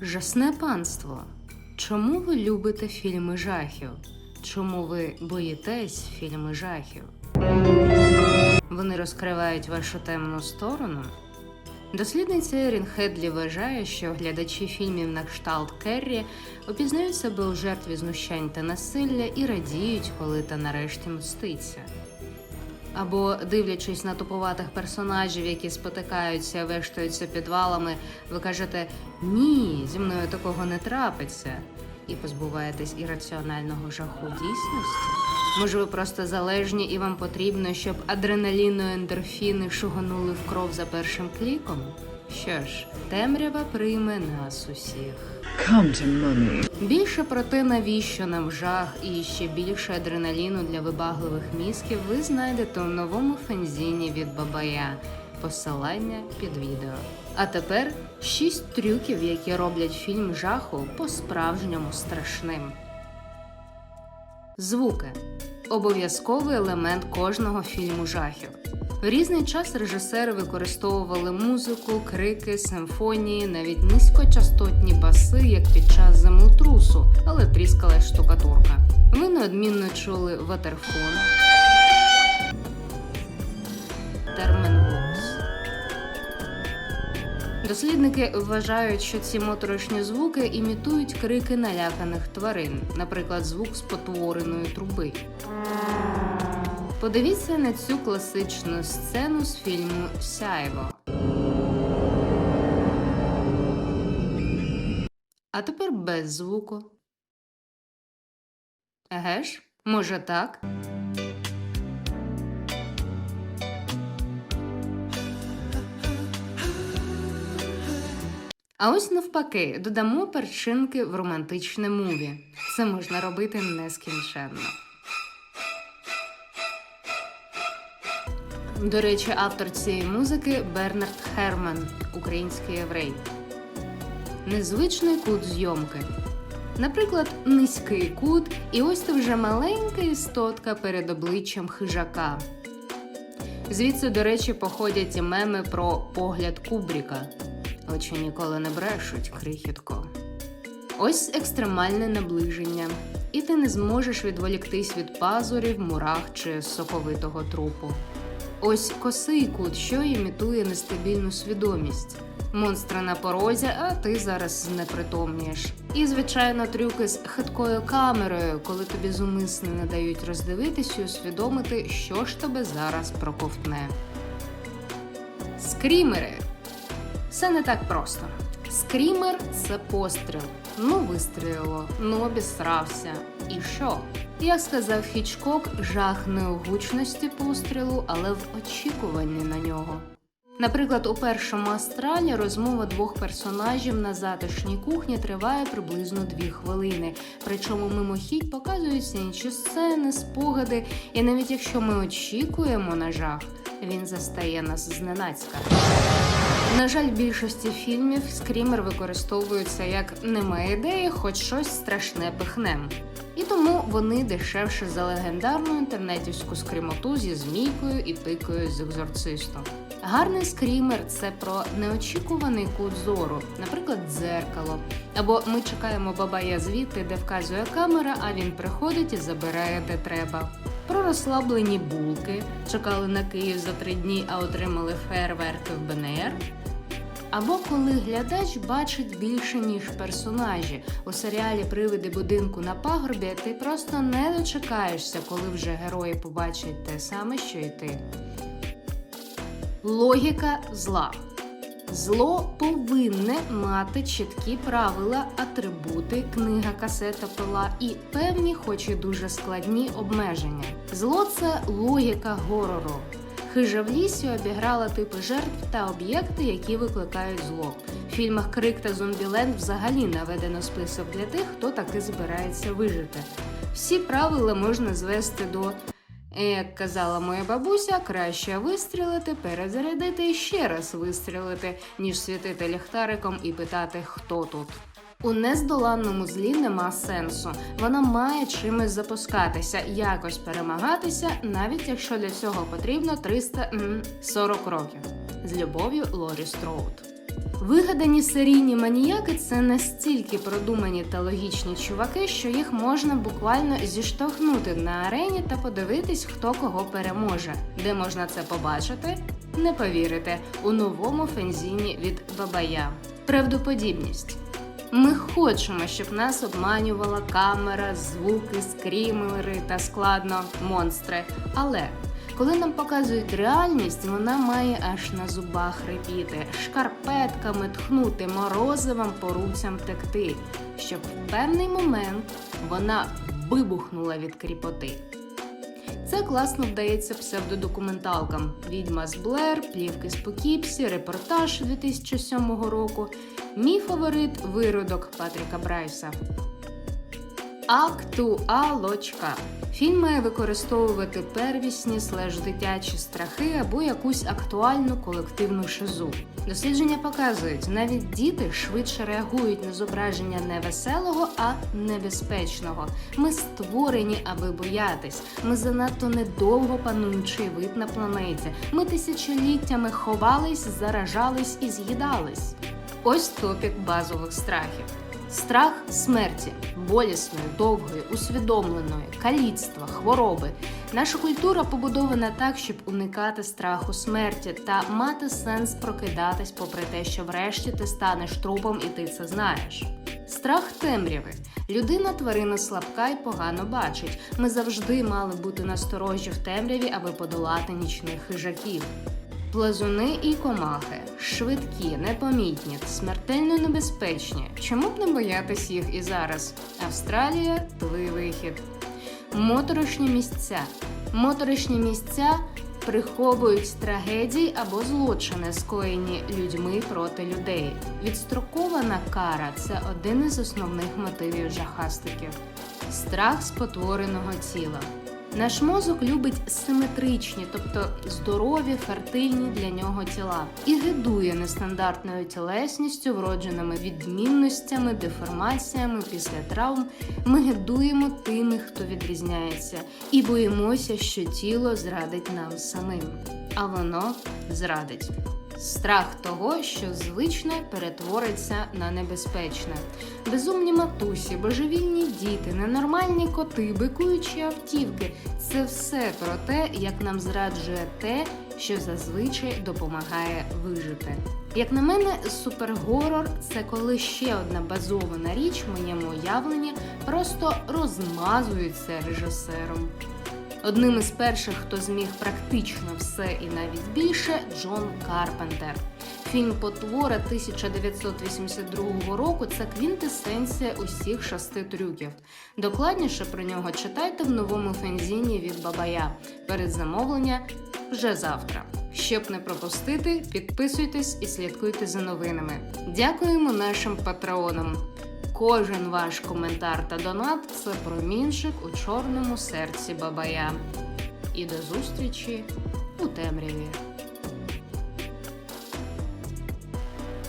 Жасне панство. Чому ви любите фільми жахів? Чому ви боїтесь фільми жахів? Вони розкривають вашу темну сторону. Дослідниця Ерін Хедлі вважає, що глядачі фільмів на кшталт Керрі опізнають себе у жертві знущань та насилля і радіють, коли та нарешті мститься. Або, дивлячись на туповатих персонажів, які спотикаються, вештаються підвалами, ви кажете ні, зі мною такого не трапиться, і позбуваєтесь ірраціонального жаху дійсності. Може, ви просто залежні і вам потрібно, щоб адреналіно ендорфіни шуганули в кров за першим кліком? Що ж, темрява прийме нас усіх. Come to mummy. Більше про те, навіщо нам жах і ще більше адреналіну для вибагливих мізків ви знайдете у новому фензіні від Бабая. Посилання під відео. А тепер шість трюків, які роблять фільм жаху по-справжньому страшним. Звуки обов'язковий елемент кожного фільму жахів. В різний час режисери використовували музику, крики, симфонії, навіть низькочастотні баси, як під час землетрусу, але тріскала штукатурка. Ви неодмінно чули ватерфон, Дослідники вважають, що ці моторошні звуки імітують крики наляканих тварин, наприклад, звук спотвореної труби. Подивіться на цю класичну сцену з фільму Сяйво. А тепер без звуку. Еге ж, може так? А ось навпаки, додамо перчинки в романтичне муві. Це можна робити нескінченно. До речі, автор цієї музики Бернард Херман, український єврей. Незвичний кут зйомки. Наприклад, низький кут, і ось ти вже маленька істотка перед обличчям хижака. Звідси, до речі, походять і меми про погляд Кубріка. Очі ніколи не брешуть, крихітко. Ось екстремальне наближення, і ти не зможеш відволіктись від пазурів, мурах чи соковитого трупу. Ось косий кут, що імітує нестабільну свідомість. Монстри на порозі, а ти зараз знепритомнієш. І, звичайно, трюки з хиткою камерою, коли тобі зумисне не дають роздивитись і усвідомити, що ж тебе зараз проковтне. Скрімери. Все не так просто. Скрімер це постріл. Ну вистрілило, ну обісрався. І що? Як сказав Хічкок, жах не у гучності пострілу, але в очікуванні на нього. Наприклад, у першому астралі розмова двох персонажів на затишній кухні триває приблизно дві хвилини. Причому мимохідь показуються інші сцени, спогади, і навіть якщо ми очікуємо на жах, він застає нас зненацька. На жаль, в більшості фільмів скрімер використовується як немає ідеї, хоч щось страшне пихнем. І тому вони дешевше за легендарну інтернетівську скрімоту зі змійкою і пикою з екзорцистом. Гарний скрімер це про неочікуваний кут зору, наприклад, дзеркало. Або ми чекаємо бабая звідти, де вказує камера, а він приходить і забирає де треба. Про розслаблені булки, чекали на Київ за три дні, а отримали фейерверки в БНР. Або коли глядач бачить більше, ніж персонажі. У серіалі Привиди будинку на пагорбі ти просто не дочекаєшся, коли вже герої побачать те саме, що й ти. Логіка зла. Зло повинне мати чіткі правила, атрибути, книга, касета, пила і певні, хоч і дуже складні обмеження. Зло це логіка горору. Хижа в лісі обіграла типи жертв та об'єкти, які викликають зло. В фільмах Крик та Зомбіленд взагалі наведено список для тих, хто таки збирається вижити. Всі правила можна звести до як казала моя бабуся, краще вистрілити, перезарядити і ще раз вистрілити, ніж світити ліхтариком і питати, хто тут. У нездоланному злі нема сенсу. Вона має чимось запускатися, якось перемагатися, навіть якщо для цього потрібно 340 років. З любов'ю Лорі Строуд. Вигадані серійні маніяки це настільки продумані та логічні чуваки, що їх можна буквально зіштовхнути на арені та подивитись, хто кого переможе. Де можна це побачити? Не повірите, у новому фензіні від Бабая. Правдоподібність. Ми хочемо, щоб нас обманювала камера, звуки, скрімери та складно монстри. Але коли нам показують реальність, вона має аж на зубах репіти, шкарпетками тхнути, морозивом по руцям текти, щоб в певний момент вона вибухнула від кріпоти. Це класно вдається псевдодокументалкам: Відьма з Блер, Плівки з Покіпсі, репортаж 2007 року. Мій фаворит виродок Патріка Брайса. Актуалочка. Фільм має використовувати первісні слеш дитячі страхи або якусь актуальну колективну шизу. Дослідження показують, навіть діти швидше реагують на зображення не веселого, а небезпечного. Ми створені, аби боятись. Ми занадто недовго пануючий вид на планеті. Ми тисячоліттями ховались, заражались і з'їдались. Ось топік базових страхів. Страх смерті, болісної, довгої, усвідомленої, каліцтва, хвороби. Наша культура побудована так, щоб уникати страху смерті та мати сенс прокидатись, попри те, що врешті ти станеш трупом і ти це знаєш. Страх темряви. Людина тварина слабка і погано бачить. Ми завжди мали бути насторожі в темряві, аби подолати нічних хижаків. Плазуни і комахи швидкі, непомітні, смертельно небезпечні. Чому б не боятись їх і зараз? Австралія твій вихід. Моторошні місця. Моторошні місця приховують трагедії або злочини, скоєні людьми проти людей. Відстрокована кара це один із основних мотивів жахастиків. Страх спотвореного тіла. Наш мозок любить симетричні, тобто здорові, фертильні для нього тіла, і гидує нестандартною тілесністю, вродженими відмінностями, деформаціями після травм. Ми гидуємо тими, хто відрізняється, і боїмося, що тіло зрадить нам самим, а воно зрадить. Страх того, що звичне перетвориться на небезпечне. Безумні матусі, божевільні діти, ненормальні коти, бикуючі автівки це все про те, як нам зраджує те, що зазвичай допомагає вижити. Як на мене, супергорор це коли ще одна базована річ в моєму уявленні просто розмазується режисером. Одним із перших, хто зміг практично все і навіть більше, Джон Карпентер. Фільм Потвора 1982 року це квінтесенція усіх шести трюків. Докладніше про нього читайте в новому фензіні від Бабая. Передзамовлення вже завтра. Щоб не пропустити, підписуйтесь і слідкуйте за новинами. Дякуємо нашим патреонам. Кожен ваш коментар та донат це промінчик у чорному серці Бабая. І до зустрічі у темряві.